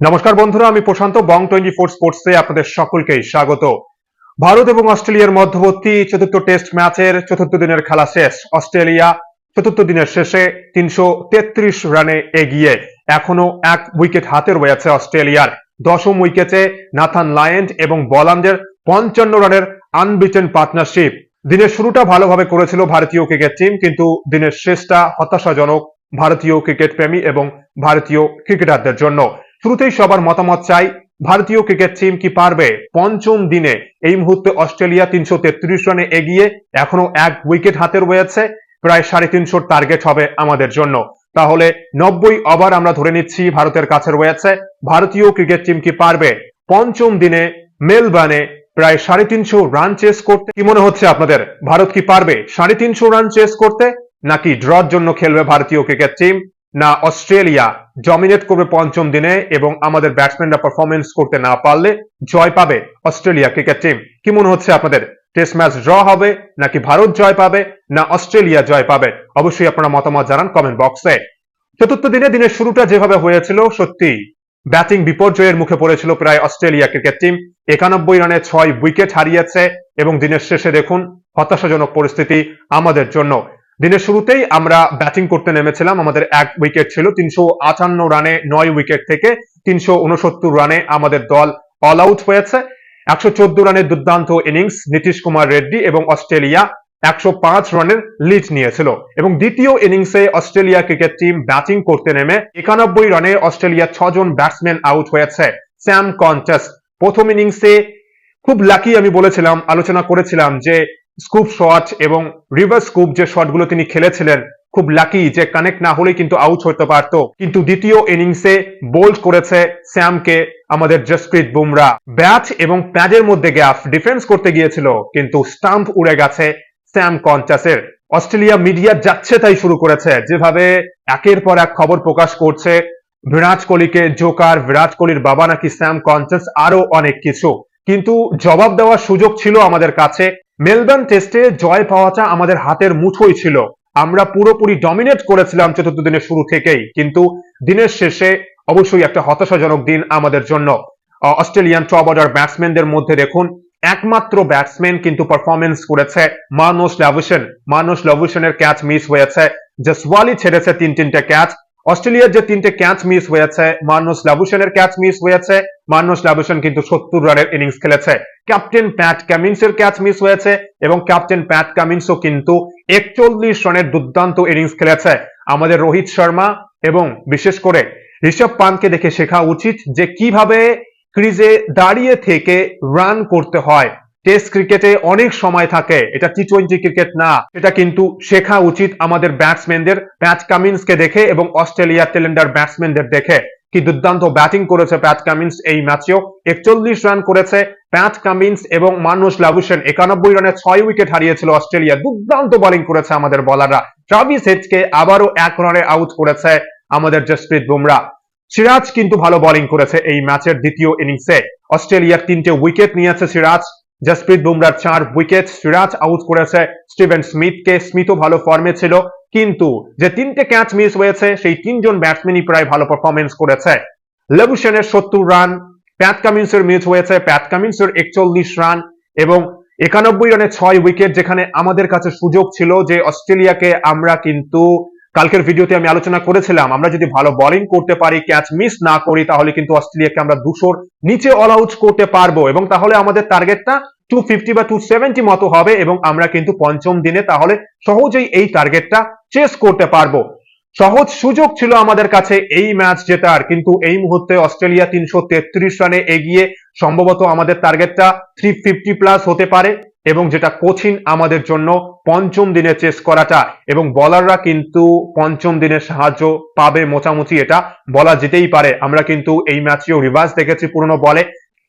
নমস্কার বন্ধুরা, আমি প্রশান্ত বং টোয়েন্টি ফোর স্পোর্টসে আপনাদের সকলকে স্বাগত। ভারত এবং অস্ট্রেলিয়ার মধ্যবর্তী চতুর্থ টেস্ট ম্যাচের চতুর্থ দিনের খেলা শেষ। অস্ট্রেলিয়া চতুর্থ দিনের শেষে তিনশো তেত্রিশ রানে এগিয়ে এখনও এক উইকেট হাতে রয়েছে অস্ট্রেলিয়ার। দশম উইকেটে নাথান লায়েন্ড এবং বলান্ডের পঞ্চান্ন রানের আনবিটেন পার্টনারশিপ। দিনের শুরুটা ভালোভাবে করেছিল ভারতীয় ক্রিকেট টিম, কিন্তু দিনের শেষটা হতাশাজনক ভারতীয় ক্রিকেট প্রেমী এবং ভারতীয় ক্রিকেটারদের জন্য। শুরুতেই সবার মতামত চাই, ভারতীয় ক্রিকেট টিম কি পারবে? পঞ্চম দিনে এই মুহূর্তে অস্ট্রেলিয়া তিনশো তেত্রিশ রানে এগিয়ে এখনও এক উইকেট হাতে রয়েছে, প্রায় সাড়ে তিনশোর টার্গেট হবে আমাদের জন্য। তাহলে নব্বই ওভার আমরা ধরে নিচ্ছি ভারতের কাছে রয়েছে, ভারতীয় ক্রিকেট টিম কি পারবে? পঞ্চম দিনে মেলবার্নে প্রায় সাড়ে তিনশো রান চেস করতে কি মনে হচ্ছে আপনাদের? ভারত কি পারবে? সাড়ে তিনশো রান চেস করতে নাকি ড্রর জন্য খেলবে ভারতীয় ক্রিকেট টিম না, অস্ট্রেলিয়া ডমিনেট করবে পঞ্চম দিনে এবং আমাদের ব্যাটসম্যানরা পারফরমেন্স করতে না পারলে জয় পাবে অস্ট্রেলিয়া ক্রিকেট টিম কি মনে হচ্ছে আপনাদের? টেস্ট ম্যাচ ড্র হবে নাকি ভারত জয় পাবে না অস্ট্রেলিয়া জয় পাবে? অবশ্যই আপনারা মতামত জানান কমেন্ট বক্সে চতুর্থ দিনে দিনের শুরুটা যেভাবে হয়েছিল সত্যি ব্যাটিং বিপর্যয়ের মুখে পড়েছিল প্রায় অস্ট্রেলিয়া ক্রিকেট টিম একানব্বই রানে ছয় উইকেট হারিয়েছে এবং দিনের শেষে দেখুন হতাশাজনক পরিস্থিতি আমাদের জন্য। দিনের শুরুতেই আমরা ব্যাটিং করতে নেমেছিলাম। আমাদের এক উইকেট ছিল, তিনশো আটান্ন রানে নয় উইকেট থেকে তিনশো উনসত্তর রানে আমাদের দল অল আউট হয়েছে। একশো চোদ্দ রানের দুর্দান্ত ইনিংস নীতিশ কুমার রেড্ডি এবং অস্ট্রেলিয়া একশো পাঁচ রানের লিড নিয়েছিল। এবং দ্বিতীয় ইনিংসে অস্ট্রেলিয়া ক্রিকেট টিম ব্যাটিং করতে নেমে একানব্বই রানে অস্ট্রেলিয়া ছজন ব্যাটসম্যান আউট হয়েছে। স্যাম কন্টেস্ট প্রথম ইনিংসে খুব লাকি আমি বলেছিলাম, আলোচনা করেছিলাম যে স্কুপ শট এবং রিভার্স স্কুপ যে শটগুলো তিনি খেলেছিলেন, খুব লাকি যে কানেক্ট না হলে কিন্তু আউট হতে পারত। কিন্তু দ্বিতীয় ইনিংসে বোল্ড করেছে স্যামকে আমাদের জসপ্রীত বুমরা। ব্যাট এবং প্যাডের মধ্যে গ্যাপ ডিফেন্স করতে গিয়েছিল, কিন্তু স্টাম্প উড়ে গেছে স্যাম কন্টাসের অস্ট্রেলিয়া মিডিয়া যাচ্ছে তাই শুরু করেছে, যেভাবে একের পর এক খবর প্রকাশ করছে। বিরাট কোহলিকে জোকার বিরাট কোহলির বাবা নাকি স্যাম কনচাস আরও অনেক কিছু। কিন্তু জবাব দেওয়ার সুযোগ ছিল আমাদের কাছে মেলবোর্ন টেস্টে জয় পাওয়াটা আমাদের হাতের মুঠোই ছিল। আমরা পুরোপুরি ডমিনেট করেছিলাম চতুর্থ দিনের শুরু থেকেই। কিন্তু দিনের শেষে অবশ্যই একটা হতাশাজনক দিন আমাদের জন্য। অস্ট্রেলিয়ান টপ অর্ডার ব্যাটসম্যানদের মধ্যে দেখুন, একমাত্র ব্যাটসম্যান কিন্তু পারফরমেন্স করেছে মানস লাভুসেন। মানস লাভুসেনের ক্যাচ মিস হয়েছে। জসওয়ালি ছেড়েছে তিন তিনটে ক্যাচ অস্ট্রেলিয়ার যে তিনটে ক্যাচ মিস হয়েছে, মার্নস লাবুসেনের ক্যাচ মিস হয়েছে, মার্নস লাবুসেন কিন্তু সত্তর রানের ইনিংস খেলেছে। ক্যাপ্টেন প্যাট কামিন্সের ক্যাচ মিস হয়েছে এবং ক্যাপ্টেন প্যাট কামিন্সও কিন্তু একচল্লিশ রানের দুর্দান্ত ইনিংস খেলেছে। আমাদের রোহিত শর্মা এবং বিশেষ করে ঋষভ পানকে দেখে শেখা উচিত যে কীভাবে ক্রিজে দাঁড়িয়ে থেকে রান করতে হয়। টেস্ট ক্রিকেটে অনেক সময় থাকে। এটা টি টোয়েন্টি ক্রিকেট না। এটা কিন্তু শেখা উচিত আমাদের ব্যাটসম্যানদের প্যাট কামিন্সকে দেখে এবং অস্ট্রেলিয়ার টেলেন্ডার ব্যাটসম্যানদের দেখে। কি দুর্দান্ত ব্যাটিং করেছে প্যাট কামিন্স এই ম্যাচেও একচল্লিশ রান করেছে প্যাট কামিন্স এবং মানুষ লাবুসেন একানব্বই রানে ছয় উইকেট হারিয়েছিল অস্ট্রেলিয়া দুর্দান্ত বোলিং করেছে আমাদের বলাররা ট্রাভিস হেডকে আবারও এক রানে আউট করেছে আমাদের জসপ্রীত বুমরা সিরাজ কিন্তু ভালো বোলিং করেছে এই ম্যাচের দ্বিতীয় ইনিংসে অস্ট্রেলিয়ার তিনটে উইকেট নিয়েছে সিরাজ জসপ্রীত বুমরার চার উইকেট সিরাজ আউট করেছে। স্টিভেন স্মিথকে স্মিথও ভালো ফর্মে ছিল। কিন্তু যে তিনটে ক্যাচ মিস হয়েছে, সেই তিনজন ব্যাটসম্যানই প্রায় ভালো পারফরমেন্স করেছে। লেবুসেনের সত্তর রান প্যাট কামিন্সের মিস হয়েছে। প্যাট কামিন্সের একচল্লিশ রান এবং একানব্বই রানে ছয় উইকেট যেখানে আমাদের কাছে সুযোগ ছিল যে অস্ট্রেলিয়াকে আমরা কিন্তু কালকের ভিডিওতে আমি আলোচনা করেছিলাম, আমরা যদি ভালো বোলিং করতে পারি ক্যাচ মিস না করি, তাহলে কিন্তু অস্ট্রেলিয়াকে আমরা দুশোর নিচে অল আউট করতে পারব। এবং তাহলে আমাদের টার্গেটটা টু ফিফটি বা টু সেভেন্টি মতো হবে এবং আমরা কিন্তু পঞ্চম দিনে তাহলে সহজেই এই টার্গেটটা চেস করতে পারব। সহজ সুযোগ ছিল আমাদের কাছে এই ম্যাচ জেতার, কিন্তু এই মুহূর্তে অস্ট্রেলিয়া তিনশো তেত্রিশ রানে এগিয়ে সম্ভবত আমাদের টার্গেটটা থ্রি প্লাস হতে পারে। এবং যেটা কঠিন আমাদের জন্য পঞ্চম দিনে চেস করাটা। এবং বলাররা কিন্তু পঞ্চম দিনের সাহায্য পাবে মোটামুটি এটা বলা যেতেই পারে। আমরা কিন্তু এই ম্যাচেও রিভার্স দেখেছি পুরনো বলে।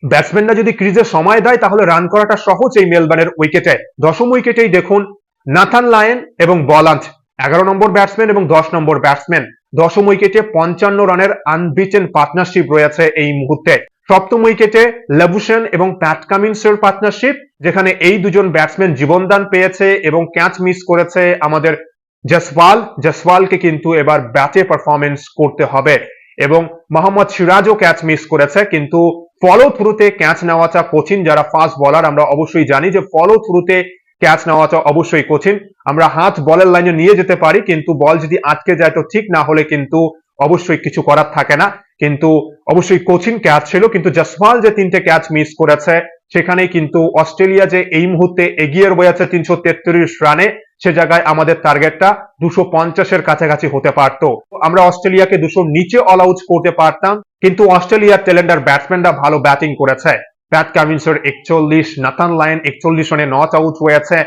ব্যাটসম্যানরা যদি ক্রিজে সময় দেয়, তাহলে রান করাটা সহজ এই মেলবানের উইকেটে দশম উইকেটেই দেখুন নাথান লায়ন এবং বলান্ট এগারো নম্বর ব্যাটসম্যান এবং দশ নম্বর ব্যাটসম্যান দশম উইকেটে পঞ্চান্ন রানের আনবিটেন পার্টনারশিপ রয়েছে এই মুহূর্তে। সপ্তম উইকেটে লেবুসেন এবং প্যাট কামিন্সের পার্টনারশিপ যেখানে এই দুজন ব্যাটসম্যান জীবনদান পেয়েছে এবং ক্যাচ মিস করেছে আমাদের জসওয়াল। জসওয়ালকে কিন্তু এবার ব্যাটে পারফরমেন্স করতে হবে এবং মোহাম্মদ সিরাজও ক্যাচ মিস করেছে, কিন্তু ফলো থ্রুতে ক্যাচ নেওয়াটা কঠিন। যারা ফাস্ট বলার আমরা অবশ্যই জানি যে ফলো থ্রুতে ক্যাচ নেওয়াটা অবশ্যই কঠিন। আমরা হাত বলের লাইনে নিয়ে যেতে পারি, কিন্তু বল যদি আটকে যায় তো ঠিক না হলে কিন্তু অবশ্যই কিছু করার থাকে না, কিন্তু অবশ্যই কোচিং ক্যাচ ছিল, কিন্তু জসওয়াল যে তিনটে ক্যাচ মিস করেছে সেখানে কিন্তু অস্ট্রেলিয়া যে এই মুহূর্তে এগিয়ে রয়েছে তিনশো তেত্রিশ রানে, সে জায়গায় আমাদের টার্গেটটা দুশো পঞ্চাশের কাছাকাছি হতে পারতো। আমরা অস্ট্রেলিয়াকে দুশো নিচে অল আউট করতে পারতাম, কিন্তু অস্ট্রেলিয়ার টেলেন্ডার ব্যাটসম্যানরা ভালো ব্যাটিং করেছে। প্যাট কামিন্সের একচল্লিশ নাথান লায়ন একচল্লিশ রানে নট আউট রয়েছে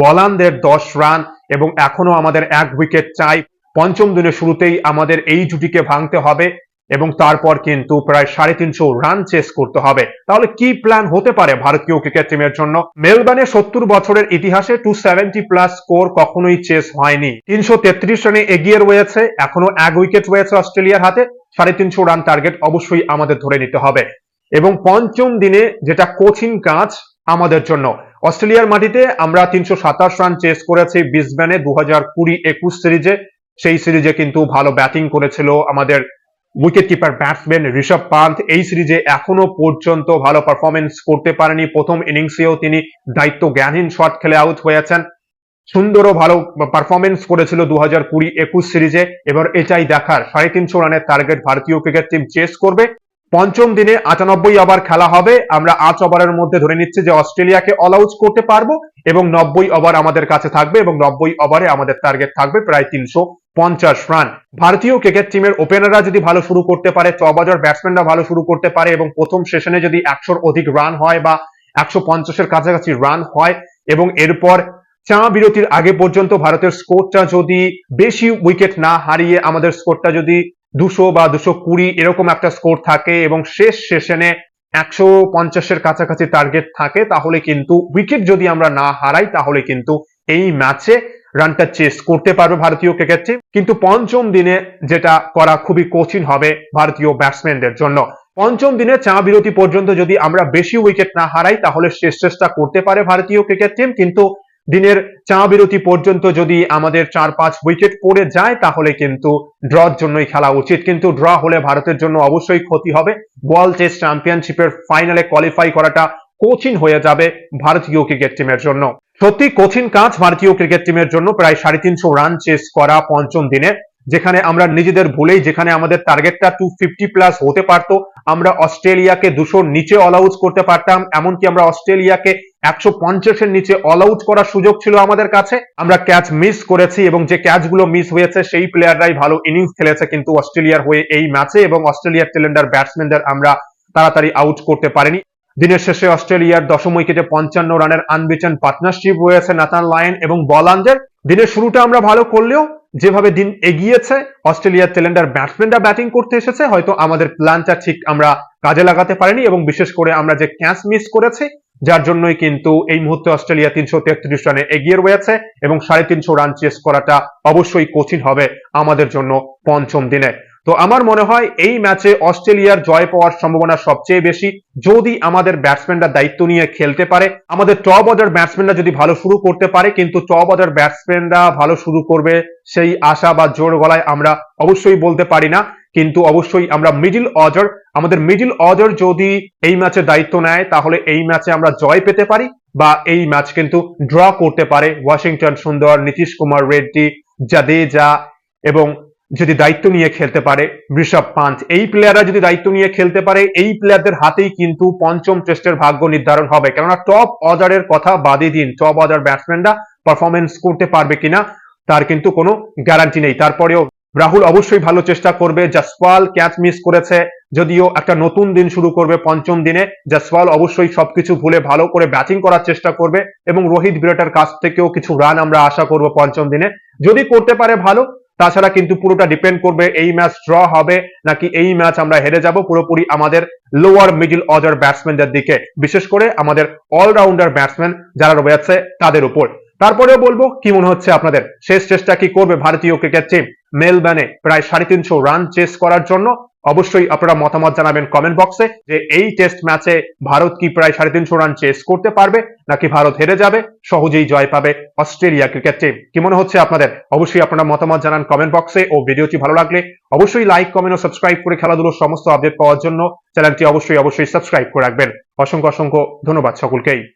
বলানদের দশ রান এবং এখনও আমাদের এক উইকেট চাই। পঞ্চম দিনের শুরুতেই আমাদের এই জুটিকে ভাঙতে হবে এবং তারপর কিন্তু প্রায় সাড়ে তিনশো রান চেস করতে হবে। তাহলে কি প্ল্যান হতে পারে ভারতীয় ক্রিকেট টিমের জন্য? মেলবার্নে সত্তর বছরের ইতিহাসে টু সেভেন্টি প্লাস স্কোর কখনোই চেস হয়নি। তিনশো তেত্রিশ রানে এগিয়ে রয়েছে, এখনও এক উইকেট রয়েছে অস্ট্রেলিয়ার হাতে। সাড়ে তিনশো রান টার্গেট অবশ্যই আমাদের ধরে নিতে হবে। এবং পঞ্চম দিনে যেটা কঠিন কাজ আমাদের জন্য, অস্ট্রেলিয়ার মাটিতে আমরা তিনশো সাতাশ রান চেস করেছি বিসব্যানে দু হাজার কুড়ি একুশ সিরিজে। সেই সিরিজে কিন্তু ভালো ব্যাটিং করেছিল আমাদের wicket keeper batsman Rishabh Pant. এই সিরিজে এখনও পর্যন্ত ভালো পারফরমেন্স করতে পারেনি। প্রথম ইনিংসেও তিনি দায়িত্ব জ্ঞানহীন শট খেলে আউট হয়েছেন। সুন্দর ও ভালো পারফরমেন্স করেছিল দু হাজার কুড়ি একুশ সিরিজে। এবার এটাই দেখার। সাড়ে তিনশো রানের টার্গেট ভারতীয় ক্রিকেট টিম চেস করবে। পঞ্চম দিনে আটানব্বই ওভার খেলা হবে। আমরা আট ওভারের মধ্যে ধরে নিচ্ছি যে অস্ট্রেলিয়াকে অল আউট করতে পারব এবং নব্বই ওভার আমাদের কাছে থাকবে এবং নব্বই ওভারে আমাদের টার্গেট থাকবে প্রায় তিনশো পঞ্চাশ রান ভারতীয় ক্রিকেট টিমের ওপেনাররা যদি ভালো শুরু করতে পারে চবাজার ব্যাটসম্যানরা ভালো শুরু করতে পারে এবং প্রথম সেশনে যদি একশোর অধিক রান হয় বা একশো পঞ্চাশের কাছাকাছি রান হয় এবং এরপর চা বিরতির আগে পর্যন্ত ভারতের স্কোরটা যদি বেশি উইকেট না হারিয়ে আমাদের স্কোরটা যদি দুশো বা দুশো কুড়ি এরকম একটা স্কোর থাকে এবং শেষ সেশনে একশো পঞ্চাশের কাছাকাছি টার্গেট থাকে, তাহলে কিন্তু উইকেট যদি আমরা না হারাই, তাহলে কিন্তু এই ম্যাচে রানটা চেস করতে পারবে ভারতীয় ক্রিকেট টিম কিন্তু পঞ্চম দিনে যেটা করা খুবই কঠিন হবে ভারতীয় ব্যাটসম্যানদের জন্য। পঞ্চম দিনে চা বিরতি পর্যন্ত যদি আমরা বেশি উইকেট না হারাই, তাহলে শেষ চেষ্টা করতে পারে ভারতীয় ক্রিকেট টিম কিন্তু দিনের চা বিরতি পর্যন্ত যদি আমাদের চার পাঁচ উইকেট পড়ে যায়, তাহলে কিন্তু ড্রর জন্যই খেলা উচিত। কিন্তু ড্র হলে ভারতের জন্য অবশ্যই ক্ষতি হবে। ওয়ার্ল্ড টেস্ট চ্যাম্পিয়নশিপের ফাইনালে কোয়ালিফাই করাটা কঠিন হয়ে যাবে ভারতীয় ক্রিকেট টিমের জন্য। সত্যি কঠিন কাজ ভারতীয় ক্রিকেট টিমের জন্য। প্রায় সাড়ে তিনশো রান চেস করা পঞ্চম দিনে, যেখানে আমরা নিজেদের ভুলেই, যেখানে আমাদের টার্গেটটা টু ফিফটি প্লাস হতে পারতো। আমরা অস্ট্রেলিয়াকে দুশোর নিচে অল আউট করতে পারতাম। এমনকি আমরা অস্ট্রেলিয়াকে একশো পঞ্চাশের নিচে অল আউট করার সুযোগ ছিল আমাদের কাছে। আমরা ক্যাচ মিস করেছি এবং যে ক্যাচগুলো মিস হয়েছে, সেই প্লেয়াররাই ভালো ইনিংস খেলেছে কিন্তু অস্ট্রেলিয়ার হয়ে এই ম্যাচে এবং অস্ট্রেলিয়ার টেলেন্ডার ব্যাটসম্যানদের আমরা তাড়াতাড়ি আউট করতে পারিনি। দিনের শেষে অস্ট্রেলিয়ার দশম উইকেটে পঞ্চান্ন রানের আনবিটেন পার্টনারশিপ রয়েছে নাথান লায়ন এবং বলানদের দিনের শুরুটা আমরা ভালো করলেও যেভাবে দিন এগিয়েছে, অস্ট্রেলিয়ার টেলেন্ডার ব্যাটসম্যানরা ব্যাটিং করতে এসেছে, হয়তো আমাদের প্ল্যানটা ঠিক আমরা কাজে লাগাতে পারিনি এবং বিশেষ করে আমরা যে ক্যাচ মিস করেছি যার জন্যই কিন্তু এই মুহূর্তে অস্ট্রেলিয়া তিনশো তেত্রিশ রানে এগিয়ে রয়েছে এবং সাড়ে তিনশো রান চেস করাটা অবশ্যই কঠিন হবে আমাদের জন্য পঞ্চম দিনে। তো আমার মনে হয় এই ম্যাচে অস্ট্রেলিয়ার জয় পাওয়ার সম্ভাবনা সবচেয়ে বেশি। যদি আমাদের ব্যাটসম্যানরা দায়িত্ব নিয়ে খেলতে পারে, আমাদের টপ অর্ডার ব্যাটসম্যানরা যদি ভালো শুরু করতে পারে, কিন্তু টপ অর্ডার ব্যাটসম্যানরা ভালো শুরু করবে সেই আশা বা জোর গলায় আমরা অবশ্যই বলতে পারি না। কিন্তু অবশ্যই আমরা মিডিল অর্ডার আমাদের মিডিল অর্ডার যদি এই ম্যাচে দায়িত্ব নেয়, তাহলে এই ম্যাচে আমরা জয় পেতে পারি বা এই ম্যাচ কিন্তু ড্র করতে পারে ওয়াশিংটন সুন্দর, নীতিশ কুমার, রেড্ডি, জাদেজা এবং যদি দায়িত্ব নিয়ে খেলতে পারে ঋষভ পান্থ এই প্লেয়াররা যদি দায়িত্ব নিয়ে খেলতে পারে, এই প্লেয়ারদের হাতেই কিন্তু পঞ্চম টেস্টের ভাগ্য নির্ধারণ হবে। কেননা টপ অর্ডারের কথা বাদে দিন টপ অর্ডার ব্যাটসম্যানরা পারফরমেন্স করতে পারবে কিনা, তার কিন্তু কোনো গ্যারান্টি নেই। তারপরেও রাহুল অবশ্যই ভালো চেষ্টা করবে। জাসওয়াল ক্যাচ মিস করেছে, যদিও একটা নতুন দিন শুরু করবে পঞ্চম দিনে। জাসওয়াল অবশ্যই সবকিছু ভুলে ভালো করে ব্যাটিং করার চেষ্টা করবে এবং রোহিত বিরাটের কাছ থেকেও কিছু রান আমরা আশা করব পঞ্চম দিনে। যদি করতে পারে ভালো, তাছাড়া কিন্তু পুরোটা ডিপেন্ড করবে এই ম্যাচ ড্র হবে নাকি এই ম্যাচ আমরা হেরে যাব পুরোপুরি আমাদের লোয়ার মিডল অর্ডার ব্যাটসম্যানদের দিকে। বিশেষ করে আমাদের অলরাউন্ডার ব্যাটসম্যান যারা রয়েছে তাদের উপর। তারপরেও বলব, কি মনে হচ্ছে আপনাদের? শেষ চেষ্টা কি করবে ভারতীয় ক্রিকেট টিম মেলব্যানে প্রায় সাড়ে তিনশো রান চেস করার জন্য অবশ্যই আপনারা মতামত জানাবেন কমেন্ট বক্সে যে এই টেস্ট ম্যাচে ভারত কি প্রায় সাড়ে তিনশো রান চেস করতে পারবে নাকি ভারত হেরে যাবে? সহজেই জয় পাবে অস্ট্রেলিয়া ক্রিকেট টিম কি মনে হচ্ছে আপনাদের? অবশ্যই আপনারা মতামত জানান কমেন্ট বক্সে ও ভিডিওটি ভালো লাগলে অবশ্যই লাইক কমেন্ট ও সাবস্ক্রাইব করে খেলাধুলোর সমস্ত আপডেট পাওয়ার জন্য চ্যানেলটি অবশ্যই অবশ্যই সাবস্ক্রাইব করে রাখবেন। অসংখ্য অসংখ্য ধন্যবাদ সকলকেই।